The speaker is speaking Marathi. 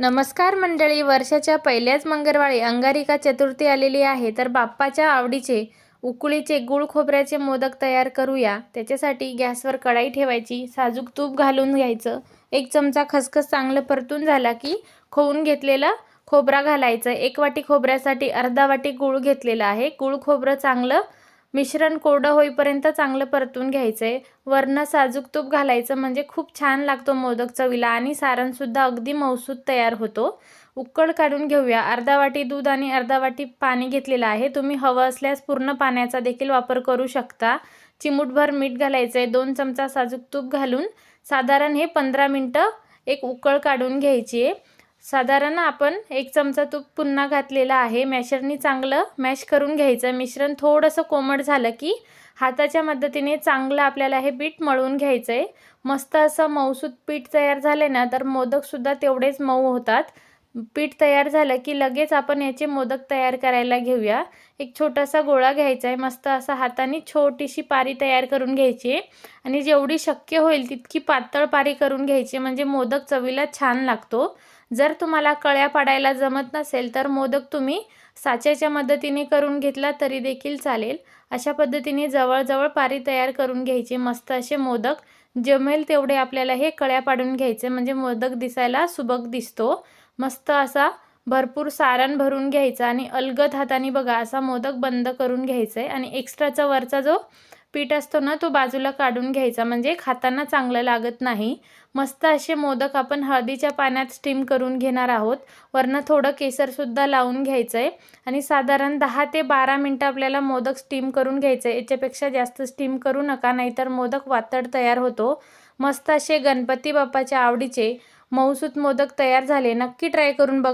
नमस्कार मंडळी वर्षाच्या पहिल्याच मंगळवारी अंगारिका चतुर्थी आलेली आहे तर बाप्पाच्या आवडीचे उकळीचे गुळ खोबऱ्याचे मोदक तयार करूया. त्याच्यासाठी गॅसवर कढाई ठेवायची साजूक तूप घालून घ्यायचं एक चमचा खसखस चांगलं परतून झाला की खोवून घेतलेला खोबरा घालायचं. एक वाटी खोबऱ्यासाठी अर्धा वाटी गूळ घेतलेला आहे. गूळ खोबरं चांगलं मिश्रण कोरडं होईपर्यंत चांगलं परतून घ्यायचं आहे वरनं साजूक तूप घालायचं म्हणजे खूप छान लागतो मोदक चवीला आणि सारणसुद्धा अगदी मौसूद तयार होतो. उकळ काढून घेऊया. अर्धा वाटी दूध आणि अर्धा वाटी पाणी घेतलेलं आहे. तुम्ही हवं असल्यास पूर्ण पाण्याचा देखील वापर करू शकता. चिमूटभर मीठ घालायचं आहे दोन चमचा साजूक तूप घालून साधारण हे पंधरा मिनटं एक उकळ काढून घ्यायची आहे. साधारण आपण एक चमचा तूप पुन्हा घातलेला आहे. मॅशरनी चांगलं मॅश करून घ्यायचं. मिश्रण थोडंसं कोमट झालं की हाताच्या मदतीने चांगलं आपल्याला हे पीठ मळून घ्यायचं आहे मस्त असं मऊसूत पीठ तयार झाले ना तर मोदकसुद्धा तेवढेच मऊ होतात. पीठ तयार झालं की लगेच आपण याचे मोदक तयार करायला घेऊया. एक छोटासा गोळा घ्यायचा आहे. मस्त असा हाताने छोटीशी पारी तयार करून घ्यायची आणि जेवढी शक्य होईल तितकी पातळ पारी करून घ्यायची म्हणजे मोदक चवीला छान लागतो. जर तुम्हाला कळ्या पाडायला जमत नसेल तर मोदक तुम्ही साच्याच्या मदतीने करून घेतला तरी देखील चालेल. अशा पद्धतीने जवळजवळ पारी तयार करून घ्यायची मस्त असे मोदक जमेल तेवढे आपल्याला हे कळ्या पाडून घ्यायचे. म्हणजे मोदक दिसायला सुबक दिसतो. मस्त असा भरपूर सारण भरून घ्यायचा आणि अलगद हाताने बघा असा मोदक बंद करून घ्यायचा आहे आणि एक्स्ट्राचा वरचा जो पीठ असतो ना तो बाजूला काढून घ्यायचा. म्हणजे खाताना चांगलं लागत नाही. मस्त असे मोदक आपण हळदीच्या पाण्यात स्टीम करून घेणार आहोत. वरनं थोडं केसरसुद्धा लावून घ्यायचं आहे आणि साधारण दहा ते बारा मिनटं आपल्याला मोदक स्टीम करून घ्यायचं आहे याच्यापेक्षा जास्त स्टीम करू नका नाहीतर मोदक वातड तयार होतो. मस्त असे गणपती बाप्पाच्या आवडीचे मऊसूत मोदक तयार झाले. नक्की ट्राय करून बघा.